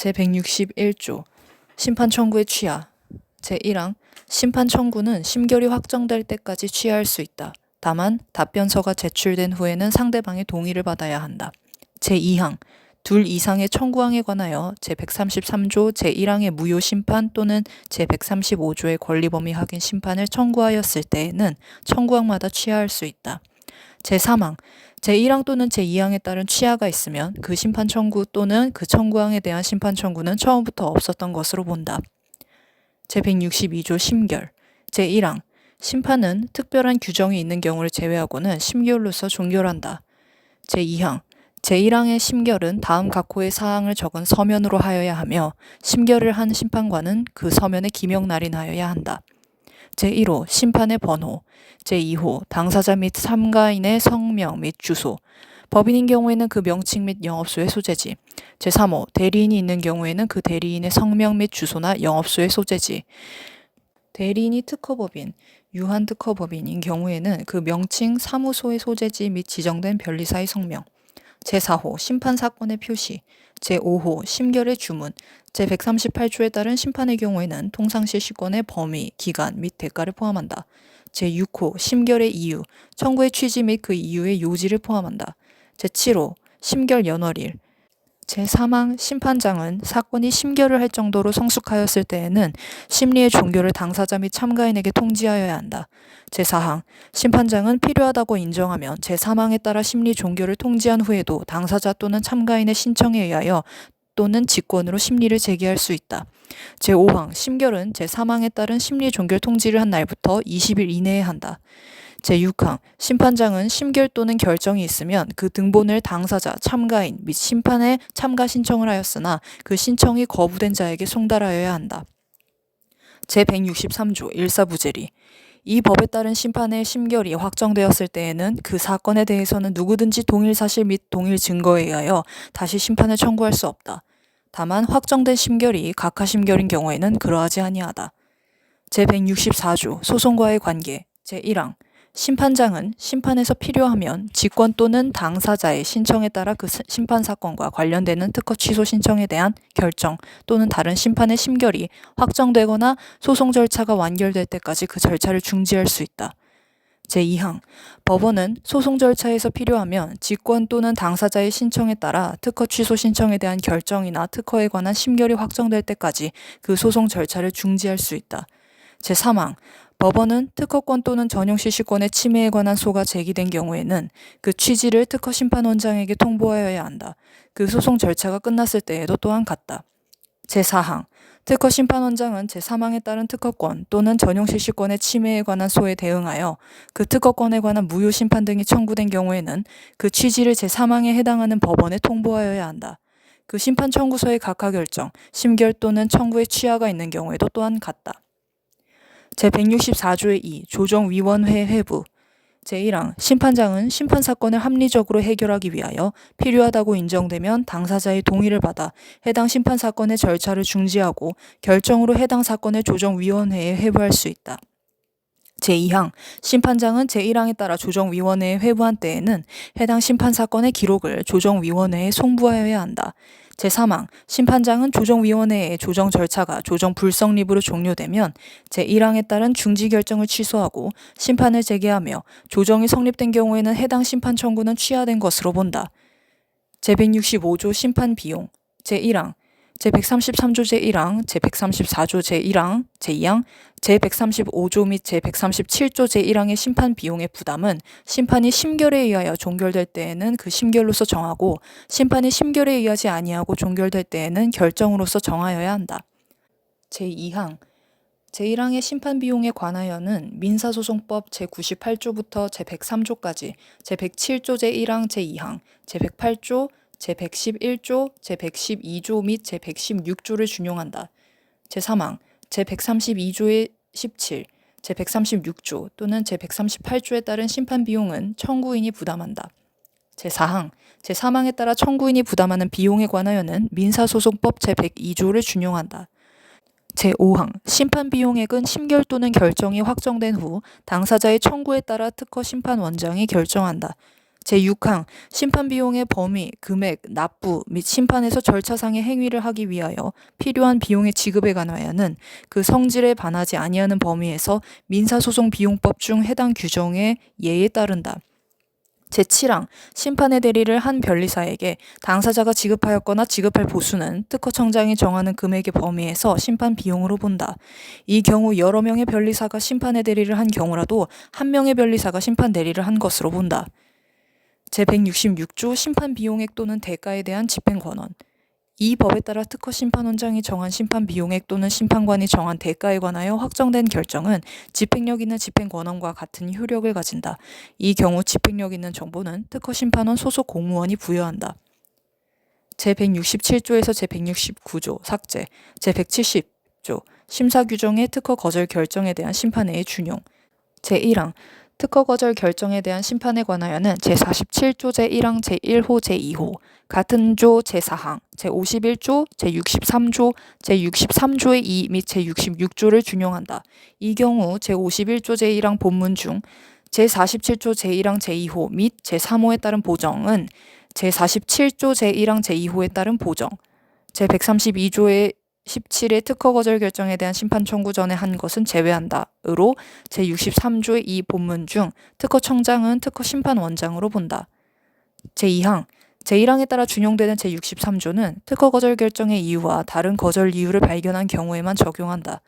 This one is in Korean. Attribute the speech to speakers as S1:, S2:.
S1: 제161조 심판 청구의 취하 제1항 심판 청구는 심결이 확정될 때까지 취하할 수 있다. 다만 답변서가 제출된 후에는 상대방의 동의를 받아야 한다. 제2항 둘 이상의 청구항에 관하여 제133조 제1항의 무효 심판 또는 제135조의 권리 범위 확인 심판을 청구하였을 때에는 청구항마다 취하할 수 있다. 제3항 제1항 또는 제2항에 따른 취하가 있으면 그 심판 청구 또는 그 청구항에 대한 심판 청구는 처음부터 없었던 것으로 본다. 제162조 심결 제1항 심판은 특별한 규정이 있는 경우를 제외하고는 심결로서 종결한다. 제2항 제1항의 심결은 다음 각 호의 사항을 적은 서면으로 하여야 하며 심결을 한 심판관은 그 서면에 기명 날인하여야 한다. 제1호 심판의 번호 제2호 당사자 및 참가인의 성명 및 주소 법인인 경우에는 그 명칭 및 영업소의 소재지 제3호 대리인이 있는 경우에는 그 대리인의 성명 및 주소나 영업소의 소재지. 대리인이 특허법인, 유한 특허법인인 경우에는 그 명칭, 사무소의 소재지 및 지정된 변리사의 성명 제4호 심판 사건의 표시, 제5호 심결의 주문, 제138조에 따른 심판의 경우에는 통상시 시권의 범위, 기간 및 대가를 포함한다. 제6호 심결의 이유, 청구의 취지 및 그 이유의 요지를 포함한다. 제7호 심결 연월일, 제3항 심판장은 사건이 심결을 할 정도로 성숙하였을 때에는 심리의 종결을 당사자 및 참가인에게 통지하여야 한다. 제4항 심판장은 필요하다고 인정하면 제3항에 따라 심리 종결을 통지한 후에도 당사자 또는 참가인의 신청에 의하여 또는 직권으로 심리를 제기할 수 있다. 제5항 심결은 제3항에 따른 심리 종결 통지를 한 날부터 20일 이내에 한다. 제6항 심판장은 심결 또는 결정이 있으면 그 등본을 당사자, 참가인 및 심판에 참가 신청을 하였으나 그 신청이 거부된 자에게 송달하여야 한다. 제163조 일사부재리 이 법에 따른 심판의 심결이 확정되었을 때에는 그 사건에 대해서는 누구든지 동일 사실 및 동일 증거에 의하여 다시 심판을 청구할 수 없다. 다만 확정된 심결이 각하 심결인 경우에는 그러하지 아니하다. 제164조 소송과의 관계 제1항 심판장은 심판에서 필요하면 직권 또는 당사자의 신청에 따라 그 사- 심판 사건과 관련되는 특허 취소 신청에 대한 결정 또는 다른 심판의 심결이 확정되거나 소송 절차가 완결될 때까지 그 절차를 중지할 수 있다. 제2항 법원은 소송 절차에서 필요하면 직권 또는 당사자의 신청에 따라 특허 취소 신청에 대한 결정이나 특허에 관한 심결이 확정될 때까지 그 소송 절차를 중지할 수 있다. 제3항 법원은 특허권 또는 전용 실시권의 침해에 관한 소가 제기된 경우에는 그 취지를 특허 심판원장에게 통보하여야 한다. 그 소송 절차가 끝났을 때에도 또한 같다. 제4항 특허 심판원장은 제3항에 따른 특허권 또는 전용 실시권의 침해에 관한 소에 대응하여 그 특허권에 관한 무효 심판 등이 청구된 경우에는 그 취지를 제3항에 해당하는 법원에 통보하여야 한다. 그 심판 청구서의 각하 결정, 심결 또는 청구의 취하가 있는 경우에도 또한 같다. 제164조의 2 조정위원회 회부 제1항 심판장은 심판 사건을 합리적으로 해결하기 위하여 필요하다고 인정되면 당사자의 동의를 받아 해당 심판 사건의 절차를 중지하고 결정으로 해당 사건을 조정위원회에 회부할 수 있다. 제2항 심판장은 제1항에 따라 조정위원회에 회부한 때에는 해당 심판 사건의 기록을 조정위원회에 송부하여야 한다. 제3항 심판장은 조정위원회의 조정 절차가 조정 불성립으로 종료되면 제1항에 따른 중지 결정을 취소하고 심판을 재개하며 조정이 성립된 경우에는 해당 심판 청구는 취하된 것으로 본다. 제165조 심판 비용 제1항 제133조 제1항, 제134조 제1항, 제2항, 제135조 및 제137조 제1항의 심판 비용의 부담은 심판이 심결에 의하여 종결될 때에는 그 심결로서 정하고 심판이 심결에 의하지 아니하고 종결될 때에는 결정으로서 정하여야 한다. 제2항 제1항의 심판 비용에 관하여는 민사소송법 제98조부터 제103조까지 제107조 제1항 제2항 제108조 제111조, 제112조 및 제116조를 준용한다. 제3항 제132조의 17, 제136조 또는 제138조에 따른 심판 비용은 청구인이 부담한다. 제4항 제3항에 따라 청구인이 부담하는 비용에 관하여는 민사소송법 제102조를 준용한다. 제5항 심판 비용액은 심결 또는 결정이 확정된 후 당사자의 청구에 따라 특허 심판 원장이 결정한다. 제6항 심판 비용의 범위, 금액, 납부 및 심판에서 절차상의 행위를 하기 위하여 필요한 비용의 지급에 관하여는 그 성질에 반하지 아니하는 범위에서 민사소송 비용법 중 해당 규정의 예에 따른다. 제7항 심판의 대리를 한 변리사에게 당사자가 지급하였거나 지급할 보수는 특허청장이 정하는 금액의 범위에서 심판 비용으로 본다. 이 경우 여러 명의 변리사가 심판의 대리를 한 경우라도 한 명의 변리사가 심판 대리를 한 것으로 본다. 제166조 심판 비용액 또는 대가에 대한 집행 권한. 이 법에 따라 특허 심판원장이 정한 심판 비용액 또는 심판관이 정한 대가에 관하여 확정된 결정은 집행력 있는 집행 권한과 같은 효력을 가진다. 이 경우 집행력 있는 정보는 특허 심판원 소속 공무원이 부여한다. 제167조에서 제169조 삭제, 제170조 심사 규정의 특허 거절 결정에 대한 심판의 준용. 제1항 특허 거절 결정에 대한 심판에 관하여는 제47조 제1항 제1호 제2호 같은 조 제4항 제51조 제63조 제63조의 2 및 제66조를 준용한다. 이 경우 제51조 제1항 본문 중 제47조 제1항 제2호 및 제3호에 따른 보정은 제47조 제1항 제2호에 따른 보정 제132조의 17의 특허 거절 결정에 대한 심판 청구 전에 한 것은 제외한다.으로 제63조의 이 본문 중 특허 청장은 특허 심판 원장으로 본다. 제2항 제1항에 따라 준용되는 제63조는 특허 거절 결정의 이유와 다른 거절 이유를 발견한 경우에만 적용한다.